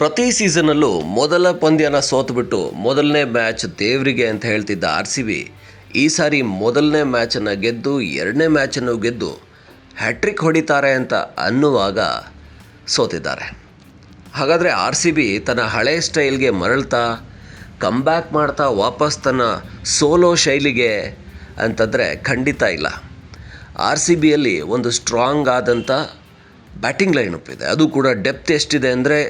ಪ್ರತಿ ಸೀಸನಲ್ಲೂ ಮೊದಲ ಪಂದ್ಯನ ಸೋತುಬಿಟ್ಟು ಮೊದಲನೇ ಮ್ಯಾಚ್ ದೇವರಿಗೆ ಅಂತ ಹೇಳ್ತಿದ್ದ ಆರ್ ಸಿ ಬಿ. ಈ ಸಾರಿ ಮೊದಲನೇ ಮ್ಯಾಚನ್ನು ಗೆದ್ದು ಎರಡನೇ ಮ್ಯಾಚನ್ನು ಗೆದ್ದು ಹ್ಯಾಟ್ರಿಕ್ ಹೊಡಿತಾರೆ ಅಂತ ಅನ್ನುವಾಗ ಸೋತಿದ್ದಾರೆ. ಹಾಗಾದರೆ ಆರ್ ಸಿ ಬಿ ತನ್ನ ಹಳೆ ಸ್ಟೈಲ್ಗೆ ಮರಳ್ತಾ ಕಮ್ಬ್ಯಾಕ್ ಮಾಡ್ತಾ, ವಾಪಸ್ ತನ್ನ ಸೋಲೋ ಶೈಲಿಗೆ ಅಂತಂದರೆ ಖಂಡಿತ ಇಲ್ಲ. ಆರ್ ಸಿ ಬಿಯಲ್ಲಿ ಒಂದು ಸ್ಟ್ರಾಂಗ್ ಆದಂಥ ಬ್ಯಾಟಿಂಗ್ ಲೈನ್ ಇದೆ. ಅದು ಕೂಡ ಡೆಪ್ತ್ ಎಷ್ಟಿದೆ ಅಂದರೆ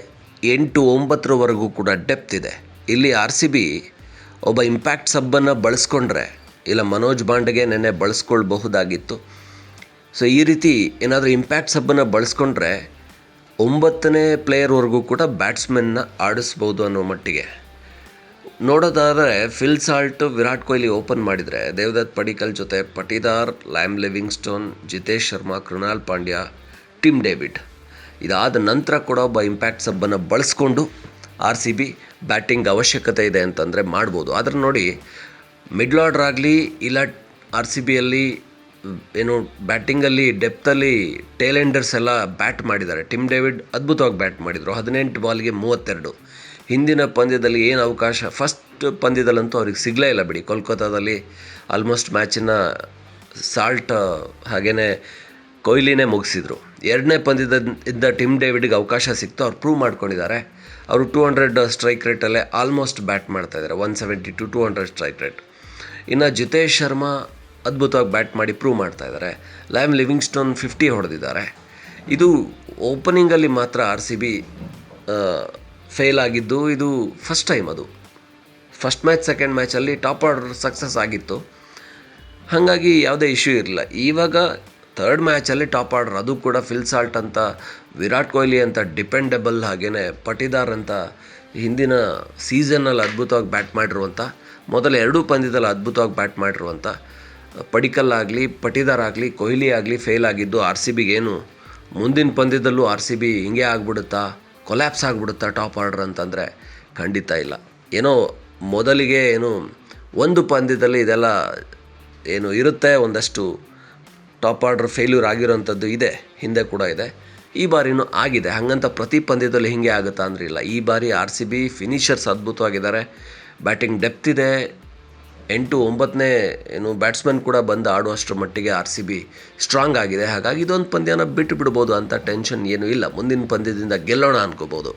ಎಂಟು ಒಂಬತ್ತರವರೆಗೂ ಕೂಡ ಡೆಪ್ತ್ ಇದೆ. ಇಲ್ಲಿ ಆರ್ ಸಿ ಬಿ ಒಬ್ಬ ಇಂಪ್ಯಾಕ್ಟ್ ಸಬ್ಬನ್ನು ಬಳಸ್ಕೊಂಡ್ರೆ, ಇಲ್ಲ ಮನೋಜ್ ಬಾಂಡ್ಗೆ ನೆನ್ನೆ ಬಳಸ್ಕೊಳ್ಬಹುದಾಗಿತ್ತು. ಸೊ ಈ ರೀತಿ ಏನಾದರೂ ಇಂಪ್ಯಾಕ್ಟ್ ಸಬ್ಬನ್ನು ಬಳಸ್ಕೊಂಡ್ರೆ, ಒಂಬತ್ತನೇ ಪ್ಲೇಯರ್ವರೆಗೂ ಕೂಡ ಬ್ಯಾಟ್ಸ್ಮನ್ನ ಆಡಿಸ್ಬೋದು ಅನ್ನೋ ಮಟ್ಟಿಗೆ. ನೋಡೋದಾದರೆ Phil Salt Virat Kohli open ಮಾಡಿದರೆ, ದೇವದತ್ ಪಡಿಕಲ್ ಜೊತೆ Patidar Liam Livingstone Jitesh Sharma, Krunal Pandya Tim David ಇದಾದ ನಂತರ ಕೂಡ ಒಬ್ಬ ಇಂಪ್ಯಾಕ್ಟ್ ಸಬ್ಬನ್ನು ಬಳಸ್ಕೊಂಡು ಆರ್ ಸಿ ಬಿ ಬ್ಯಾಟಿಂಗ್ ಅವಶ್ಯಕತೆ ಇದೆ ಅಂತಂದರೆ ಮಾಡ್ಬೋದು. ಆದರೆ ನೋಡಿ ಮಿಡ್ಲ್ ಆರ್ಡರ್ ಆಗಲಿ, ಇಲ್ಲ ಆರ್ ಸಿ ಬಿಯಲ್ಲಿ ಏನು ಬ್ಯಾಟಿಂಗಲ್ಲಿ ಡೆಪ್ತಲ್ಲಿ ಟೇಲೆಂಡರ್ಸ್ ಎಲ್ಲ ಬ್ಯಾಟ್ ಮಾಡಿದ್ದಾರೆ. ಟಿಮ್ ಡೇವಿಡ್ ಅದ್ಭುತವಾಗಿ ಬ್ಯಾಟ್ ಮಾಡಿದರು. ಹದಿನೆಂಟು ಬಾಲ್ಗೆ ಮೂವತ್ತೆರಡು. ಹಿಂದಿನ ಪಂದ್ಯದಲ್ಲಿ ಏನು ಅವಕಾಶ? ಫಸ್ಟ್ ಪಂದ್ಯದಲ್ಲಂತೂ ಅವ್ರಿಗೆ ಸಿಗಲೇ ಇಲ್ಲ ಬಿಡಿ. ಕೋಲ್ಕತ್ತಾದಲ್ಲಿ ಆಲ್ಮೋಸ್ಟ್ ಮ್ಯಾಚಿನ ಸಾಲ್ಟ್ ಹಾಗೆಯೇ ಕೊಹ್ಲಿನೇ ಮುಗಿಸಿದ್ರು. ಎರಡನೇ ಪಂದ್ಯದ ಇದ್ದ ಟಿಮ್ ಡೇವಿಡ್ಗೆ ಅವಕಾಶ ಸಿಕ್ತು, ಅವ್ರು ಪ್ರೂವ್ ಮಾಡ್ಕೊಂಡಿದ್ದಾರೆ. ಅವರು ಟೂ ಹಂಡ್ರೆಡ್ ಸ್ಟ್ರೈಕ್ ರೇಟಲ್ಲೇ ಆಲ್ಮೋಸ್ಟ್ ಬ್ಯಾಟ್ ಮಾಡ್ತಾ ಇದ್ದಾರೆ. One seventy two two hundred strike rate ಇನ್ನು ಜಿತೇಶ್ ಶರ್ಮಾ ಅದ್ಭುತವಾಗಿ ಬ್ಯಾಟ್ ಮಾಡಿ ಪ್ರೂವ್ ಮಾಡ್ತಾ ಇದ್ದಾರೆ. ಲ್ಯಾಮ್ ಲಿವಿಂಗ್ಸ್ಟೋನ್ ಫಿಫ್ಟಿ ಹೊಡೆದಿದ್ದಾರೆ. ಇದು ಓಪನಿಂಗಲ್ಲಿ ಮಾತ್ರ ಆರ್ ಸಿ ಬಿ ಫೇಲ್ ಆಗಿದ್ದು, ಇದು ಫಸ್ಟ್ ಟೈಮ್ ಅದು. ಫಸ್ಟ್ ಮ್ಯಾಚ್ ಸೆಕೆಂಡ್ ಮ್ಯಾಚಲ್ಲಿ ಟಾಪ್ ಆರ್ಡರ್ ಸಕ್ಸಸ್ ಆಗಿತ್ತು. ಹಾಗಾಗಿ ಯಾವುದೇ ಇಶ್ಯೂ ಇರಲಿಲ್ಲ. ಇವಾಗ ಥರ್ಡ್ ಮ್ಯಾಚಲ್ಲಿ ಟಾಪ್ ಆರ್ಡರ್ ಅದು ಕೂಡ ಫಿಲ್ ಸಾಲ್ಟ್ ಅಂತ, ವಿರಾಟ್ ಕೊಹ್ಲಿ ಅಂತ ಡಿಪೆಂಡೆಬಲ್ ಹಾಗೆಯೇ ಪಟಿದಾರ್ ಅಂತ ಹಿಂದಿನ ಸೀಸನ್ನಲ್ಲಿ ಅದ್ಭುತವಾಗಿ ಬ್ಯಾಟ್ ಮಾಡಿರುವಂಥ ಮೊದಲ ಎರಡೂ ಪಂದ್ಯದಲ್ಲಿ ಅದ್ಭುತವಾಗಿ ಬ್ಯಾಟ್ ಮಾಡಿರುವಂಥ ಪಡಿಕಲ್ ಆಗಲಿ, ಪಟಿದಾರ್ ಆಗಲಿ, ಕೊಹ್ಲಿ ಆಗಲಿ ಫೇಲ್ ಆಗಿದ್ದು ಆರ್ ಸಿ ಬಿಗೇನು ಮುಂದಿನ ಪಂದ್ಯದಲ್ಲೂ ಆರ್ ಸಿ ಬಿ ಹಿಂಗೆ ಆಗ್ಬಿಡುತ್ತಾ ಕೊಲ್ಯಾಪ್ಸ್ ಆಗಿಬಿಡುತ್ತಾ ಟಾಪ್ ಆರ್ಡರ್ ಅಂತಂದರೆ ಖಂಡಿತ ಇಲ್ಲ. ಏನೋ ಮೊದಲಿಗೆ ಏನು, ಒಂದು ಪಂದ್ಯದಲ್ಲಿ ಇದೆಲ್ಲ ಏನು ಇರುತ್ತೆ ಒಂದಷ್ಟು ಟಾಪ್ ಆರ್ಡರ್ ಫೇಲ್ಯೂರ್ ಆಗಿರೋಂಥದ್ದು ಇದೆ, ಹಿಂದೆ ಕೂಡ ಇದೆ. ಈ ಬಾರಿನೂ ಆಗಿದೆ. ಹಾಗಂತ ಪ್ರತಿ ಪಂದ್ಯದಲ್ಲಿ ಹಿಂಗೆ ಆಗುತ್ತಾ ಅಂದ್ರಿಲ್ಲ ಈ ಬಾರಿ ಆರ್ ಸಿ ಬಿ ಫಿನಿಷರ್ಸ್ ಅದ್ಭುತವಾಗಿದ್ದಾರೆ. ಬ್ಯಾಟಿಂಗ್ ಡೆಪ್ತ್ ಇದೆ. ಎಂಟು ಒಂಬತ್ತನೇ, ಏನು ಬ್ಯಾಟ್ಸ್ಮನ್ ಕೂಡ ಬಂದು ಆಡುವಷ್ಟರ ಮಟ್ಟಿಗೆ ಆರ್ ಸಿ ಬಿ ಸ್ಟ್ರಾಂಗ್ ಆಗಿದೆ. ಹಾಗಾಗಿ ಇದೊಂದು ಪಂದ್ಯನ ಬಿಟ್ಟು ಬಿಡ್ಬೋದು ಅಂತ ಟೆನ್ಷನ್ ಏನೂ ಇಲ್ಲ. ಮುಂದಿನ ಪಂದ್ಯದಿಂದ ಗೆಲ್ಲೋಣ ಅನ್ಕೋಬೋದು.